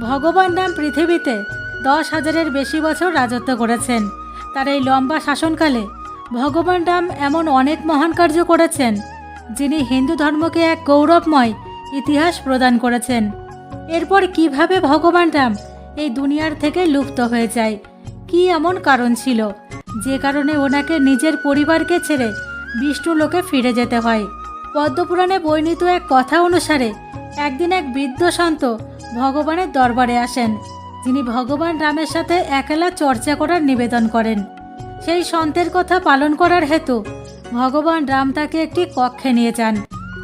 ভগবান রাম পৃথিবীতে দশ হাজারের বেশি বছর রাজত্ব করেছেন। তার এই লম্বা শাসনকালে ভগবান রাম এমন অনেক মহান কার্য করেছেন, যিনি হিন্দু ধর্মকে এক গৌরবময় ইতিহাস প্রদান করেছেন। এরপর কীভাবে ভগবান রাম এই দুনিয়ার থেকে লুপ্ত হয়ে যায়? কি এমন কারণ ছিল? যে কারণে ওনাকে নিজের পরিবারকে ছেড়ে বিষ্ণু লোকে ফিরে যেতে হয়। পদ্মপুরাণে বর্ণিত এক কথা অনুসারে একদিন এক বৃদ্ধ সন্ত ভগবানের দরবারে আসেন। যিনি ভগবান রামের সাথে একেলা চর্চা করার নিবেদন করেন। সেই সন্তের কথা পালন করার হেতু ভগবান রাম তাকে একটি কক্ষে নিয়ে যান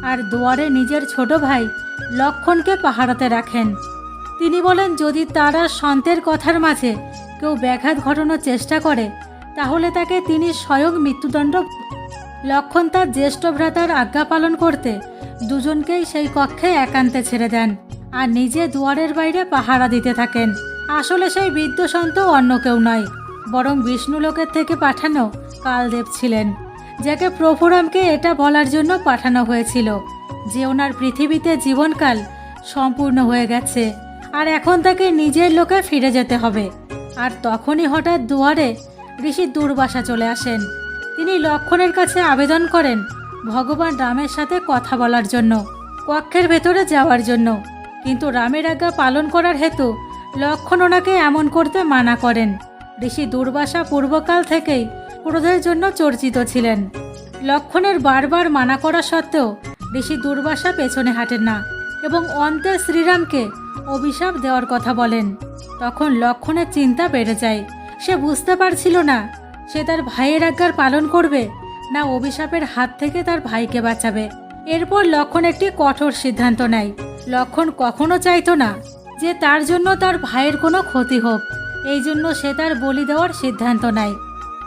আর দুয়ারে নিজের ছোট ভাই লক্ষণকে পাহারাতে রাখেন। তিনি বলেন, যদি তারা সন্তের কথার মাঝে কেউ ব্যাঘাত ঘটানোর চেষ্টা করে, তাহলে তাকে তিনি স্বয়ং মৃত্যুদণ্ড লক্ষণ তার জ্যেষ্ঠ ভ্রাতার আজ্ঞা পালন করতে দুজনকেই সেই কক্ষে একান্তে ছেড়ে দেন। আর নিজে দুয়ারের বাইরে পাহারা দিতে থাকেন। আসলে সেই বৃদ্ধ সন্ত অন্য কেউ নয়, বরং বিষ্ণু লোকের থেকে পাঠানো কালদেব ছিলেন, যাকে প্রভুরামকে এটা বলার জন্য পাঠানো হয়েছিল যে ওনার পৃথিবীতে জীবনকাল সম্পূর্ণ হয়ে গেছে আর এখন তাকে নিজের লোকে ফিরে যেতে হবে। আর তখনই হঠাৎ দুয়ারে ঋষি দুর্বাসা চলে আসেন। তিনি লক্ষণের কাছে আবেদন করেন ভগবান রামের সাথে কথা বলার জন্য, কক্ষের ভেতরে যাওয়ার জন্য। কিন্তু রামের আজ্ঞা পালন করার হেতু লক্ষণ ওনাকে এমন করতে মানা করেন। ঋষি দুর্বাসা পূর্বকাল থেকেই ক্রোধের জন্য চর্চিত ছিলেন। লক্ষণের বারবার মানা করা সত্ত্বেও ঋষি দুর্বাসা পেছনে হাঁটেন না এবং অন্তে শ্রীরামকে অভিশাপ দেওয়ার কথা বলেন। তখন লক্ষণের চিন্তা বেড়ে যায়। সে বুঝতে পারছিল না সে তার ভাইয়ের আজ্ঞার পালন করবে না অভিশাপের হাত থেকে তার ভাইকে বাঁচাবে। এরপর লক্ষণ একটি কঠোর সিদ্ধান্ত নেয়। লক্ষণ কখনো চাইতো না যে তার জন্য তার ভাইয়ের কোনো ক্ষতি হোক। এই জন্য সে তার বলি দেওয়ার সিদ্ধান্ত নেয়।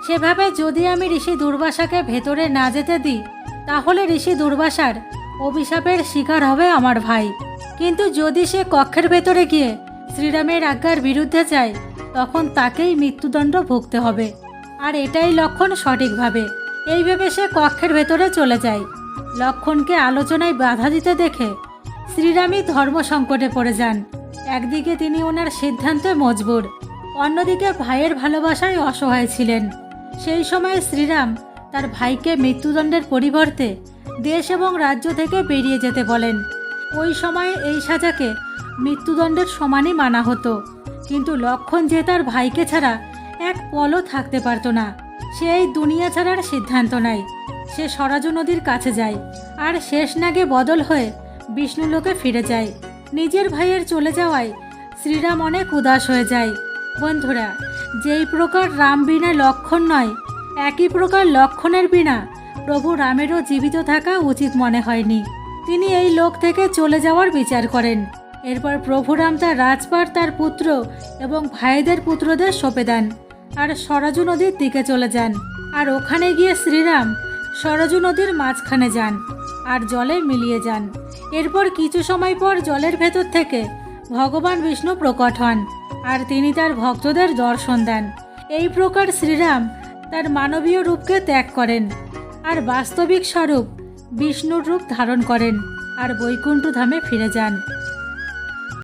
সেভাবে যদি আমি ঋষি দুর্বাসাকে ভেতরে না যেতে দিই, তাহলে ঋষি দুর্বাসার অভিশাপের শিকার হবে আমার ভাই। কিন্তু যদি সে কক্ষের ভেতরে গিয়ে শ্রীরামের আজ্ঞার বিরুদ্ধে যায়, তখন তাকেই মৃত্যুদণ্ড ভুগতে হবে। আর এটাই লক্ষণ সঠিকভাবে। এই ভেবে সে কক্ষের ভেতরে চলে যায়। লক্ষণকে আলোচনায় বাধা দিতে দেখে শ্রীরামই ধর্ম সংকটে পড়ে যান। একদিকে তিনি ওনার সিদ্ধান্তে মজবুর, অন্যদিকে ভাইয়ের ভালোবাসায় অসহায় ছিলেন। সেই সময় শ্রীরাম তার ভাইকে মৃত্যুদণ্ডের পরিবর্তে দেশ এবং রাজ্য থেকে বেরিয়ে যেতে বলেন। ওই সময়ে এই সাজাকে মৃত্যুদণ্ডের সমানই মানা হতো, কিন্তু লক্ষণ যে তার ভাইকে ছাড়া এক পলও থাকতে পারতো না। সে এই দুনিয়া ছাড়ার সিদ্ধান্ত নেয়। সে সরাজু নদীর কাছে যায়, আর শেষ নাগে বদল হয়ে বিষ্ণুলোকে ফিরে যায়। নিজের ভাইয়ের চলে যাওয়ায় শ্রীরাম অনেক উদাস হয়ে যায়। বন্ধুরা, যেই প্রকার রাম বিনা লক্ষণ নয়, একই প্রকার লক্ষণের বিনা প্রভু রামেরও জীবিত থাকা উচিত মনে হয়নি। তিনি এই লোক থেকে চলে যাওয়ার বিচার করেন। এরপর প্রভুরাম তার রাজপাট, তার পুত্র এবং ভাইদের পুত্রদের সঁপে দেন আর সরাজু নদীর দিকে চলে যান আর ওখানে গিয়ে শ্রীরাম সরাজু নদীর মাঝখানে যান আর জলে মিলিয়ে যান। এরপর কিছু সময় পর জলের ভেতর থেকে ভগবান বিষ্ণু প্রকট হন, আর তিনি তার ভক্তদের দর্শন দেন। এই প্রকার শ্রীরাম তার মানবীয় রূপকে ত্যাগ করেন, আর বাস্তবিক স্বরূপ বিষ্ণুর রূপ ধারণ করেন, আর বৈকুণ্ঠ ধামে ফিরে যান।